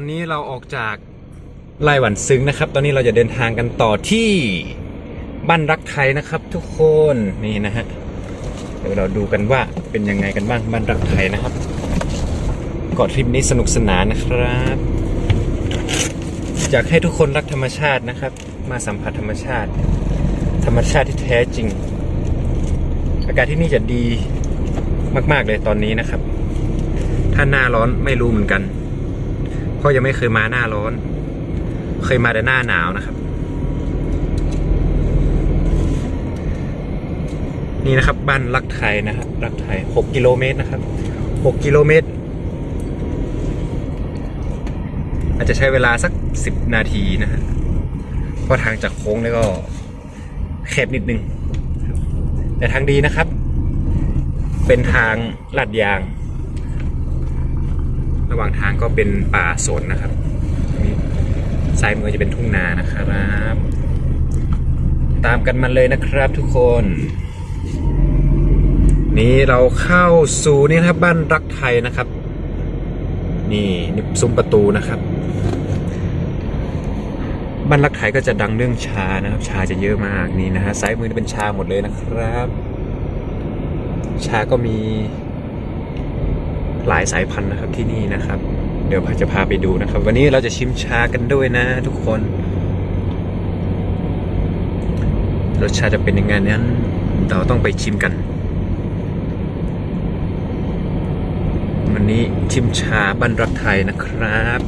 อนนี้เราออกจากไร่หวันซึ้งนะครับ ตอนนี้เราจะเดินทางกันต่อที่บ้านรักไทยนะครับทุกคนนี่นะฮะเดี๋ยวเราดูกันว่าเป็นยังไงกันบ้างบ้านรักไทยนะครับก่อนทริปนี้สนุกสนานนะครับอยากให้ทุกคนรักธรรมชาตินะครับ มาสัมผัสธรรมชาติ ธรรมชาติที่แท้จริง อากาศที่นี่จะดีมาก ๆเลยตอนนี้นะครับ ถ้าหน้าร้อนไม่รู้เหมือนกัน เพราะยังไม่เคยมาหน้าร้อน เคยมาแต่หน้าหนาวนะครับ นี่นะครับบ้านรักไทยนะครับรักไทย6กิโลเมตรนะครับ6กิโลเมตร อาจจะใช้เวลาสัก10นาทีนะฮะเพราะทางจากโค้งนี่ก็แคบนิดนึง แต่ทางดีนะครับ เป็นทางลาดยาง ระหว่างทางก็เป็นป่าสนนะครับซ้ายมือจะเป็นทุ่งนานะครับ ตามกันมาเลยนะครับทุกคน นี่เราเข้าสู่นี่นะครับบ้านรักไทยนะครับ นี่นี่ซุ้มประตูนะครับ บ้านรักไทยก็จะดังเรื่องชานะครับ ชาจะเยอะมากนี่นะฮะซ้ายมือนี่เป็นชาหมดเลยนะครับ ชาก็มี หลายสายพันธุ์นะครับที่นี่นะครับ เดี๋ยวพาจะพาไปดูนะครับ วันนี้เราจะชิมชากันด้วยนะทุกคนรสชาติจะเป็นยังไงนั้นเราต้องไปชิมกัน วันนี้ชิมชาบ้านรักไทยนะครับ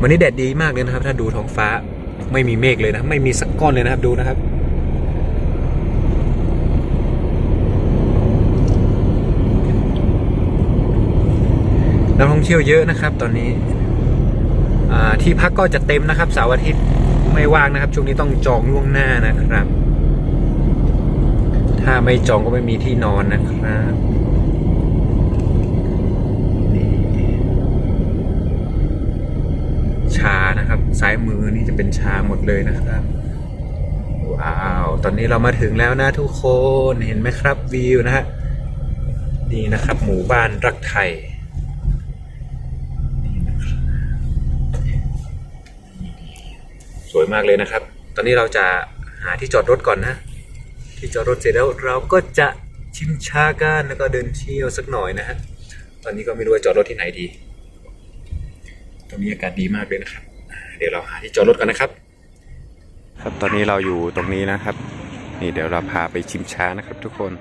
วันนี้แดดดีมากเลยนะครับ ถ้าดูท้องฟ้าไม่มีเมฆเลยนะไม่มีสักก้อนเลยนะครับดูนะครับ นักท่องเที่ยวเยอะนะครับ ตอนนี้ที่พักก็จะเต็มนะครับเสาร์อาทิตย์ไม่ว่างนะครับ ช่วงนี้ต้องจองล่วงหน้านะครับ ถ้าไม่จองก็ไม่มีที่นอนนะครับนี่ชานะครับ ซ้ายมือนี่จะเป็นชาหมดเลยนะครับว้าวตอนนี้เรามาถึงแล้วนะทุกคนเห็นไหมครับวิวนะฮะนี่นะครับ หมู่บ้านรักไทย มากเลยนะครับ ตอนนี้เราจะหาที่จอดรถก่อนนะ ที่จอดรถเสร็จแล้วเราก็จะชิมชากันแล้วก็เดินเที่ยวสักหน่อยนะฮะ ตอนนี้ก็ไม่รู้ว่าจอดรถที่ไหนดี ตรงนี้อากาศดีมากเลยนะครับ เดี๋ยวเราหาที่จอดรถกันนะครับ ครับตอนนี้เราอยู่ตรงนี้นะครับ นี่เดี๋ยวเราพาไปชิมชานะครับ ทุกคน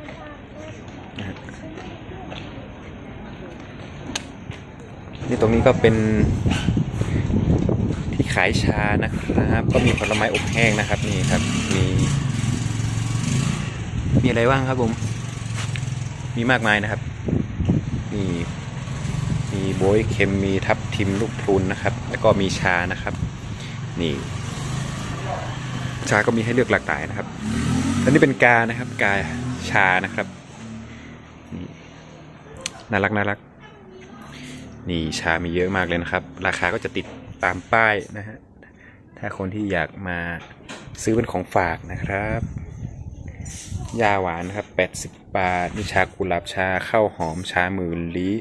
นี่ตรงนี้ก็เป็น ขายชานะครับ ก็มีผลไม้อบแห้งนะครับ นี่ครับ มี มีอะไรบ้างครับผม มีมากมายนะครับ มีมีโบยเค็มมีทับทิมลูกพรุนนะครับ แล้วก็มีชานะครับ นี่ ชาก็มีให้เลือกหลากหลายนะครับอันนี้เป็นกานะครับ กาชานะครับนี่น่ารักน่ารัก นี่ชามีเยอะมากเลยนะครับ ราคาก็จะติด ตามป้ายนะฮะ ถ้าคนที่อยากมาซื้อเป็นของฝากนะครับ ยาหวานนะครับ 80 บาทมีชากุหลาบชาข้าวหอมชาหมื่นลี้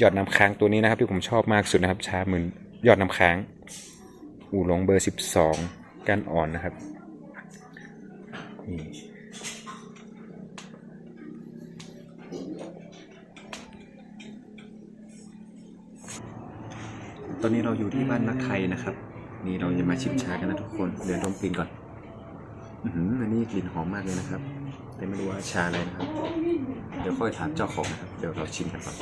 ยอดน้ำค้างตัวนี้นะครับ ที่ผมชอบมากสุดนะครับ ชาหมื่นยอดน้ำค้าง อู่หลงเบอร์ 12ก้านอ่อนนะครับนี่ ตอนนี้เราอยู่ที่บ้านนักไทยนะครับ นี่เราจะมาชิมชากันนะทุกคนเดินดมกลิ่นก่อนอือหืออันนี้กลิ่นหอมมากเลยนะครับ แต่ไม่รู้ว่าชาอะไรนะครับ เดี๋ยวค่อยถามเจ้าของนะครับ เดี๋ยวเราชิมกันก่อน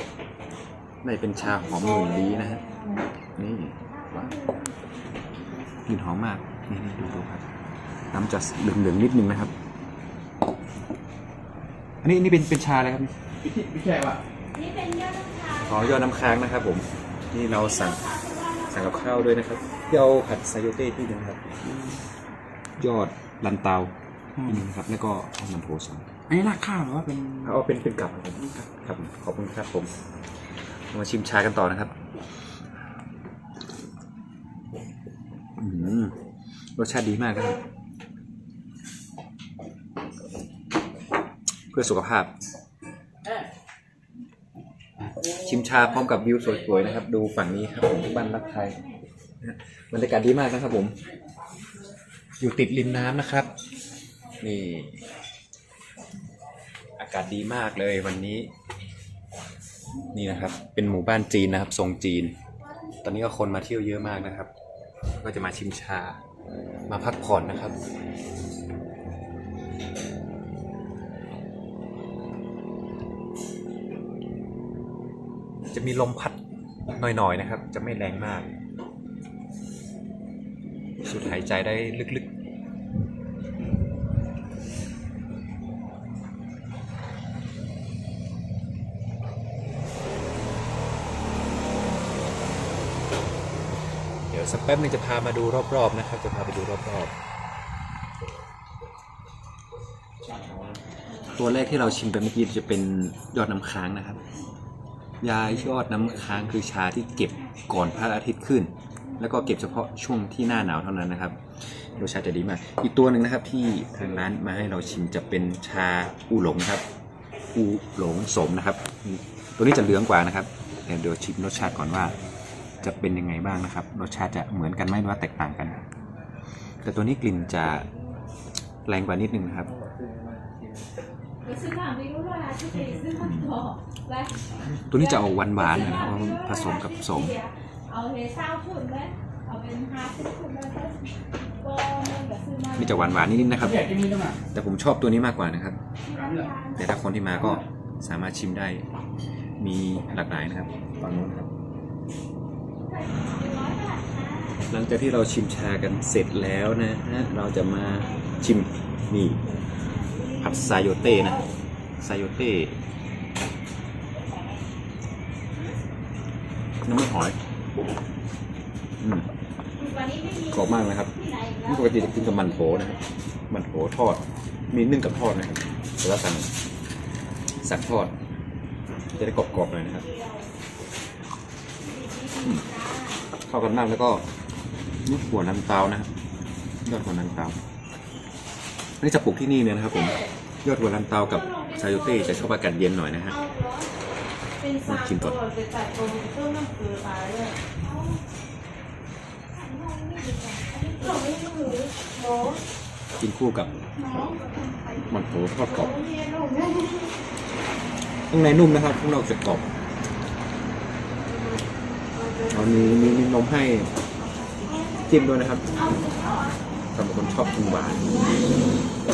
น่าจะเป็นชาหอมหมื่นลี้นะฮะ นี่ว้าวกลิ่นหอมมากนี่นี่ดูดูครับ น้ำจะเหลืองๆนิดนึงนะครับ อันนี้อันนี่เป็นเป็นชาอะไรครับไม่ใช่ว่ะนี่เป็นยอดมะพร้าวอ๋อยอดน้ำค้างนะครับผม นี่เราสั่ง สั่งกับข้าวด้วยนะครับที่เอาผัดไซโยเต้ที่หนึงครับ ยอดลันเตาที่หนึงครับ แล้วก็เอามันโถสองอันนี้ราดข้าวหรือว่าเป็นเอาเป็นเป็นกับครับผมครับผมขอบคุณครับผม มาชิมชากันต่อนะครับอืมรสชาติดีมากครับ เพื่อสุขภาพ ชิมชาพร้อมกับวิวสวยๆนะครับ ดูฝั่งนี้ครับผมบ้านรักไทยนะฮะบรรยากาศดีมากนะครับผม อยู่ติดริมน้ำนะครับ นี่ อากาศดีมากเลยวันนี้ นี่นะครับ เป็นหมู่บ้านจีนนะครับทรงจีน ตอนนี้ก็คนมาเที่ยวเยอะมากนะครับ ก็จะมาชิมชามาพักผ่อนนะครับ มีลมพัดหน่อยๆนะครับ จะไม่แรงมากสูดหายใจได้ลึกๆเดี๋ยวสักแป๊บนึงจะพามาดูรอบๆนะครับ จะพาไปดูรอบๆ ตัวแรกที่เราชิมไปเมื่อกี้จะเป็นยอดน้ำค้างนะครับ ยายอดน้ำค้างคือชาที่เก็บก่อนพระอาทิตย์ขึ้น แล้วก็เก็บเฉพาะช่วงที่หน้าหนาวเท่านั้นนะครับรสชาติจะดีมาก อีกตัวหนึ่งนะครับที่ทางร้านมาให้เราชิมจะเป็นชาอูหลงครับ อูหลงสมนะครับ ตัวนี้จะเหลืองกว่านะครับเดี๋ยวชิมรสชาติก่อนว่า จะเป็นยังไงบ้างนะครับ รสชาติจะเหมือนกันไหมหรือว่าแตกต่างกัน แต่ตัวนี้กลิ่นจะแรงกว่านิดนึงนะครับ ซื้อมาไม่รู้ว่าที่ไปซื้อมาต่อไปตัวนี้จะเอาหวานหวานๆหน่อยนะครับเพราะมันผสมกับสมเอาเฮเศร้าชุดเลยเอาเป็นฮาร์ดชุดเลยก็มันแบบซื้อมานี่จะหวานหวานๆนิดๆนะครับพี่ใหญ่ที่นี่ต้องมาแต่ผมชอบตัวนี้มากกว่านะครับน้ำเหลืองแต่ถ้าคนที่มาก็สามารถชิมได้ มีหลากหลายนะครับฝั่งนู้นครับ หลังจากที่เราชิมชากันเสร็จแล้วนะฮะเราจะมาชิมนี่ ผัดไซโยเต้นะไซโยเต้น้ำมันหอยอืมกรอบมากนะครับนี่ปกติจะกินกับมันโถนะครับมันโถทอด มีนึ่งกับทอดนะครับแต่ว่าสั่งสั่งทอด จะได้กรอบๆหน่อยนะครับเข้ากันมากแล้วก็นี่หัวนันเตานะครับยอดหัวนันเตา นนี้จะปลูกที่นี่เนี่ยนะครับผมยอดหัวนันเตากับซาโยเต้จะชอบอากาศเย็นหน่อยนะฮะเป็นซาชิมก่อนจะจัดตรงต้นกินคู่กับมันโถทอดกรอบข้างในนุ่มนะครับข้างนอกจะกรอบเอามีมีมีนมให้จิ้มด้วยนะครับ สำหรับคนชอบกินหวาน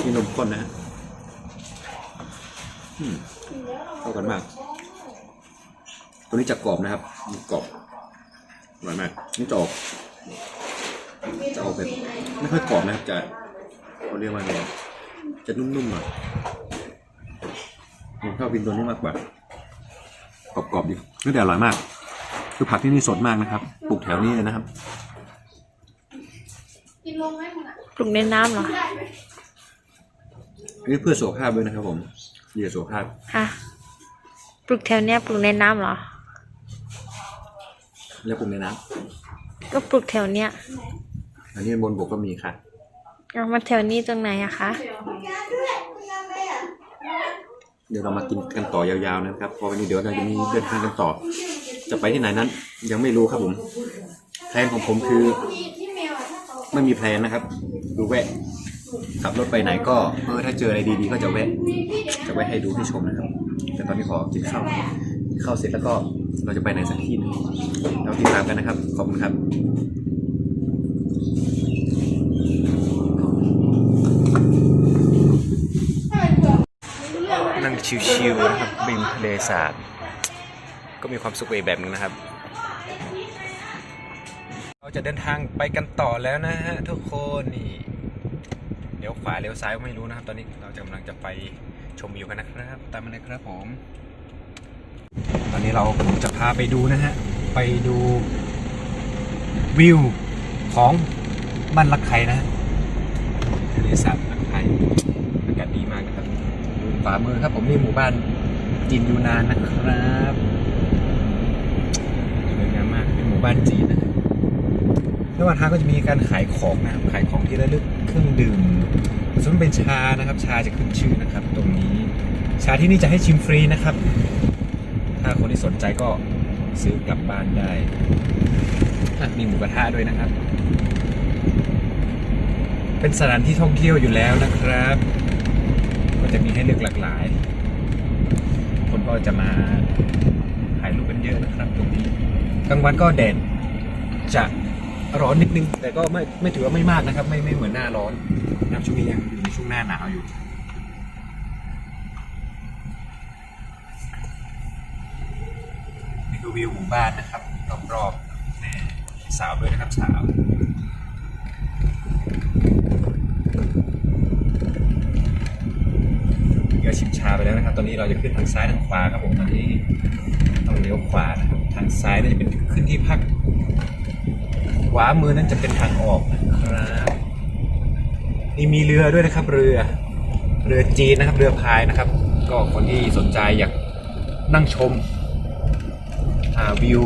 มีนมข้นนะฮะอืมเข้ากันมาก ตัวนี้จะกรอบนะครับกรอบอร่อยมากนี่จะออกจะออกแบบไม่ค่อยกรอบนะครับจะเขาเรียกว่าไงจะนุ่มๆหน่อยผมชอบกินตัวนี้มากกว่ากรอบๆดีนี่แต่อร่อยมาก คือผักที่นี่สดมากนะครับ ปลูกแถวนี้เลยนะครับ กินลงไหมมึงอะปลูกในน้ำเหรอได้ไหมอันนี้เพื่อสุขภาพด้วยนะครับผมดีต่อสุขภาพฮะปลูกแถวเนี้ยปลูกในน้ำเหรอ แล้วปลูกในน้ก็ปลูกแถวเนี้ยำอันนี้บนบกก็มีค่ะเอามาแถวนี้ตรงไหนอะคะเดี๋ยวเรามากินกันต่อยาวๆนะครับเพอวันนี้เดี๋ยวเราจะมีเดินทางกันต่อ จะไปที่ไหนนั้น ยังไม่รู้ครับผมแพลนของผมคือ ไม่มีแพลนนะครับ ดูแวะขับรถไปไหนก็เออถ้าเจออะไรดีๆ ก็จะแวะ จะไว้ให้ดูให้ชมนะครับ แต่ตอนนี้ขอกินข้าวข้าวเสร็จแล้วก็เราจะไปไหนสักที่นึงเราติดตามกันนะครับ ขอบคุณครับนั่งชิวๆนะครับริมทะเลสาบก็มีความสุขไปอีกแบบหนึงนะครับ เราจะเดินทางไปกันต่อแล้วนะฮะทุกคนนี่เลี้ยวขวาเลี้ยวซ้ายไม่รู้นะครับ ตอนนี้เราจะกำลังจะไปชมวิวกันนะครับ ตามมาเลยครับผม ตอนนี้เราจะพาไปดูนะฮะไปดูวิวของบ้านลักไข่นะทะเลสาบลักไข่อากาศดีมากนะครับดูขวามือครับผมนี่หมู่บ้านจีนยูนานนะครับสวยงามมากเป็นหมู่บ้านจีนนะ ระหว่างทางก็จะมีการขายของนะครับขายของที่ระลึกเครื่องดื่มส่วนมากเป็นชานะครับ ชาจะขึ้นชื่อนะครับ ตรงนี้ ชาที่นี่จะให้ชิมฟรีนะครับ ถ้าคนที่สนใจก็ซื้อกลับบ้านได้ มีหมูกระทะด้วยนะครับ เป็นสถานที่ท่องเที่ยวอยู่แล้วนะครับ ก็จะมีให้เลือกหลากหลาย คนก็จะมาถ่ายรูปกันเยอะนะครับ ตรงนี้กลางวันก็แดดจะ ร้อนนิดนึง แต่ก็ไม่ไม่ถือว่าไม่มากนะครับ ไม่ไม่เหมือนหน้าร้อนนะครับช่วงนี้ยังอยู่ในช่วงหน้าหนาวอยู่นี่คือวิวหมู่บ้านนะครับ รอบๆนี่สาวด้วยนะครับสาวเดี๋ยวชิมชาไปแล้วนะครับ ตอนนี้เราจะขึ้นทางซ้ายทางขวาครับผมตอนนี้ต้องเลี้ยวขวานะครับทางซ้ายน่าจะเป็นขึ้นที่พัก วามือนั้นจะเป็นทางออกนะครับนี่มีเรือด้วยนะครับ เรือเรือจีนนะครับ เรือพายนะครับ ก็คนที่สนใจอยากนั่งชมหาวิว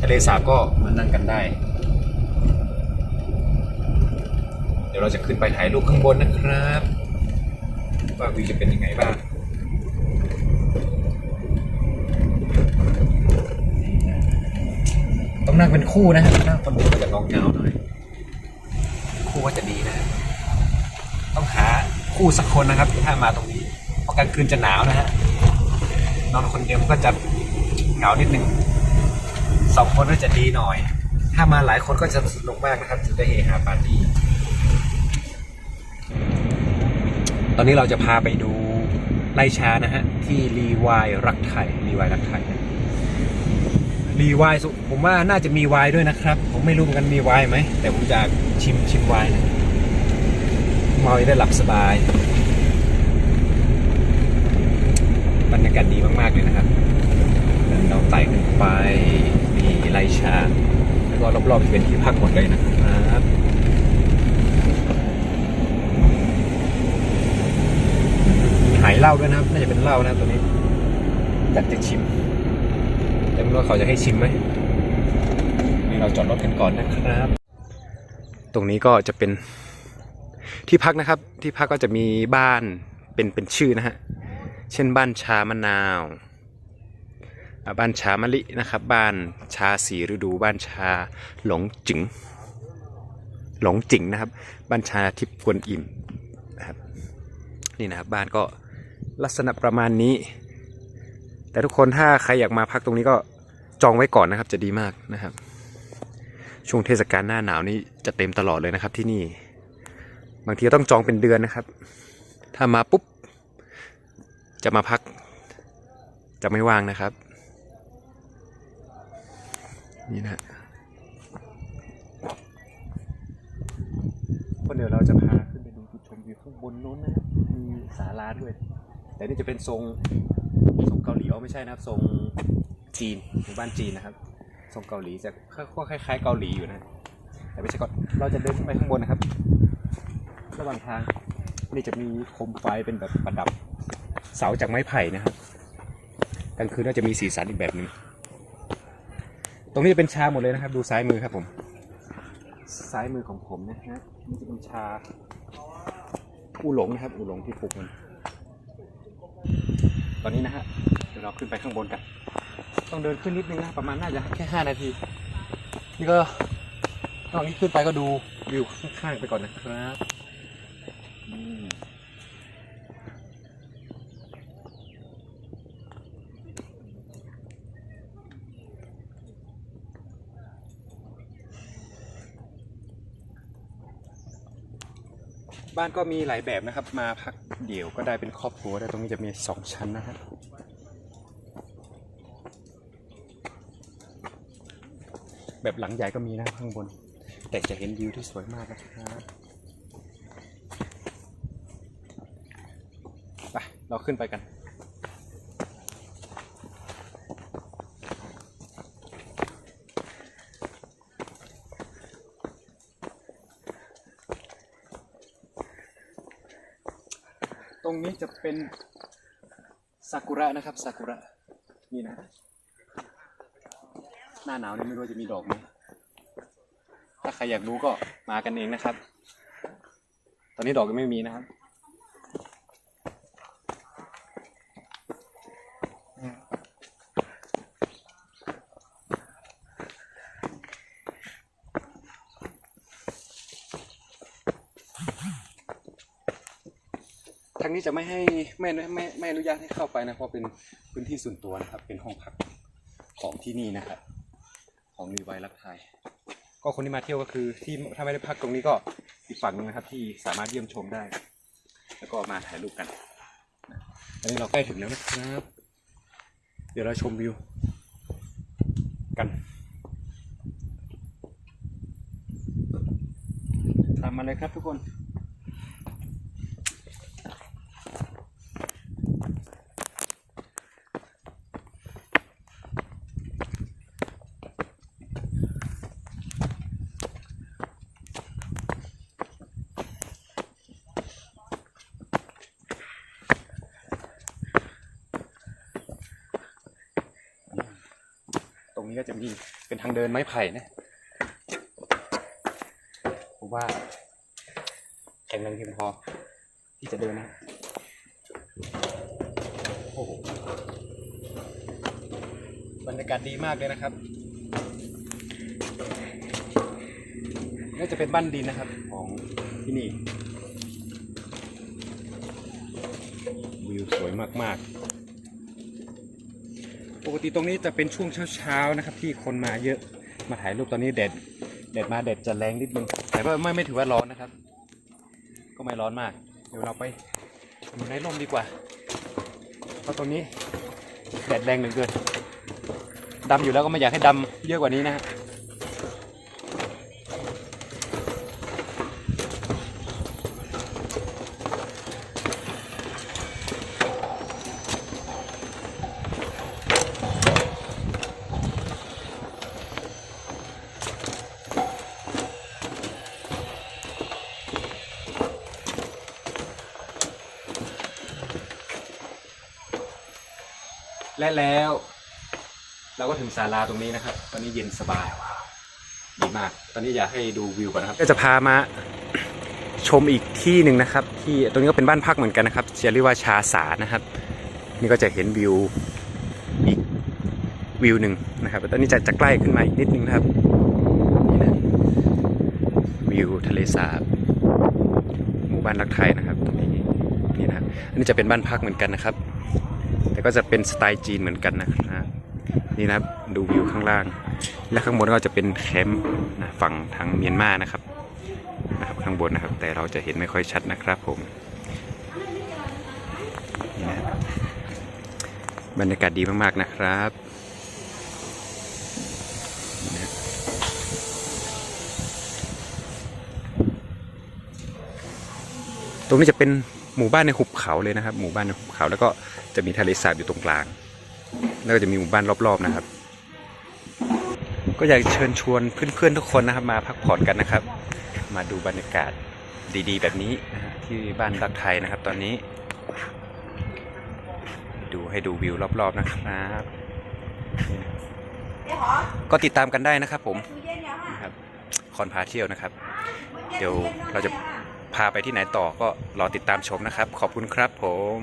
ทะเลสาบก็มานั่งกันได้ เดี๋ยวเราจะขึ้นไปถ่ายรูปข้างบนนะครับ ว่าวิวจะเป็นยังไงบ้างต้อง นั่งเป็นคู่นะฮะนั่งคนเดียวก็จะเงาเงาหน่อย คู่ก็จะดีนะฮะต้องหาคู่สักคนนะครับถ้ามาตรงนี้เพราะกลางคืนจะหนาวนะฮะนอนคนเดียวมันก็จะเหงานิดนึงสองคนก็จะดีหน่อย ถ้ามาหลายคนก็จะสนุกมากนะครับจะได้เฮฮาปาร์ตี้ตอนนี้เราจะพาไปดูไล่ช้านะฮะที่รีวายรักไทยรีวายรักไทย นะรีวายสุผมว่าน่าจะมีวายด้วยนะครับ ผมไม่รู้เหมือนกันมีวายไหม แต่ผมจะชิมชิมวายนะเมาได้หลับสบาย บรรยากาศดีมากๆเลยนะครับเดินเราไต่ขึ้นไปมีไล่ช้าแล้วก็รอบๆจะเป็นที่พักหมดเลยนะครับหายเหล้าด้วยนะครับ น่าจะเป็นเหล้านะตัวนี้อยากจะชิม แต่ไม่รู้เขาจะให้ชิมไหมนี่เราจอดรถกันก่อนนะครับ ตรงนี้ก็จะเป็นที่พักนะครับ ที่พักก็จะมีบ้านเป็นเป็นชื่อนะฮะ เช่นบ้านชามะนาว บ้านชามะลินะครับ บ้านชาสีฤดู บ้านชาหลงจึงหลงจิงนะครับ บ้านชาทิพย์กวนอิ่มนะครับ นี่นะครับบ้านก็ลักษณะประมาณนี้ แต่ทุกคนถ้าใครอยากมาพักตรงนี้ก็จองไว้ก่อนนะครับ จะดีมากนะครับ ช่วงเทศกาลหน้าหนาวนี้จะเต็มตลอดเลยนะครับ ที่นี่ บางทีก็ต้องจองเป็นเดือนนะครับ ถ้ามาปุ๊บ จะมาพัก จะไม่ว่างนะครับ นี่นะก็เดี๋ยวเราจะพาขึ้นไปดูจุดชมวิวข้างบนนู้นนะมีศาลาด้วย แต่นี่จะเป็นทรง เกาหลีอ๋อไม่ใช่นะครับทรงจีนหมู่บ้านจีนนะครับทรงเกาหลีจะก็คล้ายๆเกาหลีอยู่นะแต่ไม่ใช่ก็เราจะเดินไปข้างบนนะครับ ระหว่างทางนี่จะมีโคมไฟเป็นแบบประดับเสาจากไม้ไผ่นะครับกลางคืนก็จะมีสีสันอีกแบบหนึ่งตรงนี้จะเป็นชาหมดเลยนะครับ ดูซ้ายมือครับผมซ้ายมือของผมนะฮะนี่จะเป็นชาอูหลงนะครับอูหลงที่ปลูกมันตอนนี้นะฮะ ดี๋ยวเราขึ้นไปข้างบนกัน ต้องเดินขึ้นนิดนึงนะประมาณน่าจะแค่ห้านาที นี่ก็ตอนนี้ขึ้นไปก็ดูวิวข้างๆไปก่อนนะครับอืมบ้านก็มีหลายแบบนะครับ มาพักเดี่ยวก็ได้เป็นครอบครัวได้ตรงนี้จะมีสองชั้นนะครับ แบบหลังใหญ่ก็มีนะข้างบน แต่จะเห็นวิวที่สวยมากนะครับไปเราขึ้นไปกันตรงนี้จะเป็นซากุระนะครับซากุระนี่นะ หน้าหนาวนี่ไม่รู้จะมีดอกไหมถ้าใครอยากดูก็มากันเองนะครับ ตอนนี้ดอกยังไม่มีนะครับทางนี้จะไม่ให้ไม่ไม่ไม่อนุญาตให้เข้าไปนะเพราะเป็นพื้นที่ส่วนตัวนะครับ เป็นห้องพักของที่นี่นะครับ ของรีไวรักไทย ก็คนที่มาเที่ยวก็คือที่ถ้าไม่ได้พักตรงนี้ก็อีกฝั่งหนึงนะครับ ที่สามารถเยี่ยมชมได้ แล้วก็มาถ่ายรูปกันอันนี้เราใกล้ถึงแล้วนะครับ เดี๋ยวเราชมวิว กันตามมาเลยครับทุกคน นี้ก็จะมีเป็นทางเดินไม้ไผ่นะผมว่าแข็งแรงเพียงพอที่จะเดินนะ โอ้โห บรรยากาศดีมากเลยนะครับนี่จะเป็นบ้านดินนะครับของที่นี่ วิวสวยมากๆปก ติตรงนี้จะเป็นช่วงเช้าๆนะครับ ที่คนมาเยอะมาถ่ายรูปตอนนี้แดดแดดมาแดดจะแรงนิดนึงแต่ว่าไม่ไม่ถือว่าร้อนนะครับ ก็ไม่ร้อนมาก เดี๋ยวเราไปอยู่ในร่มดีกว่าเพราะตรงนี้แดดแรงเหลือเกินดำอยู่แล้วก็ไม่อยากให้ดำเยอะกว่านี้นะฮะ และแล้ว เราก็ถึงศาลาตรงนี้นะครับ ตอนนี้เย็นสบายดีมาก ตอนนี้อยากให้ดูวิวก่อนนะครับ ก็จะพามาชมอีกที่หนึ่งนะครับ ที่ตรงนี้ก็เป็นบ้านพักเหมือนกันนะครับจะเรียกว่าชาสานะครับ นี่ก็จะเห็นวิวอีกวิวหนึ่งนะครับตอนนี้จะจะใกล้ขึ้นมาอีกนิดนึงนะครับนี่นะวิวทะเลสาบหมู่บ้านรักไทยนะครับตรงนี้นี่นะอันนี้จะเป็นบ้านพักเหมือนกันนะครับ แต่ก็จะเป็นสไตล์จีนเหมือนกันนะครับนี่นะครับดูวิวข้างล่าง และข้างบนก็จะเป็นแคมป์นะฝั่งทางเมียนมานะครับนะครับ ข้างบนนะครับ แต่เราจะเห็นไม่ค่อยชัดนะครับผมนี่นะครับบรรยากาศดีมากๆนะครับตรงนี้จะเป็นหมู่บ้านในหุบเขาเลยนะครับ หมู่บ้านในหุบเขาแล้วก็ จะมีทะเลสาบอยู่ตรงกลาง แล้วก็จะมีหมู่บ้านรอบๆนะครับ ก็อยากเชิญชวนเพื่อนๆทุกคนนะครับ มาพักผ่อนกันนะครับ มาดูบรรยากาศดีๆ แบบนี้นะฮะที่บ้านรักไทยนะครับ ตอนนี้ ดูให้ดูวิวรอบๆนะครับก็ติดตามกันได้นะครับผมนะครับคอนพาเที่ยวนะครับ เดี๋ยวเราจะพาไปที่ไหนต่อก็รอติดตามชมนะครับ ขอบคุณครับผม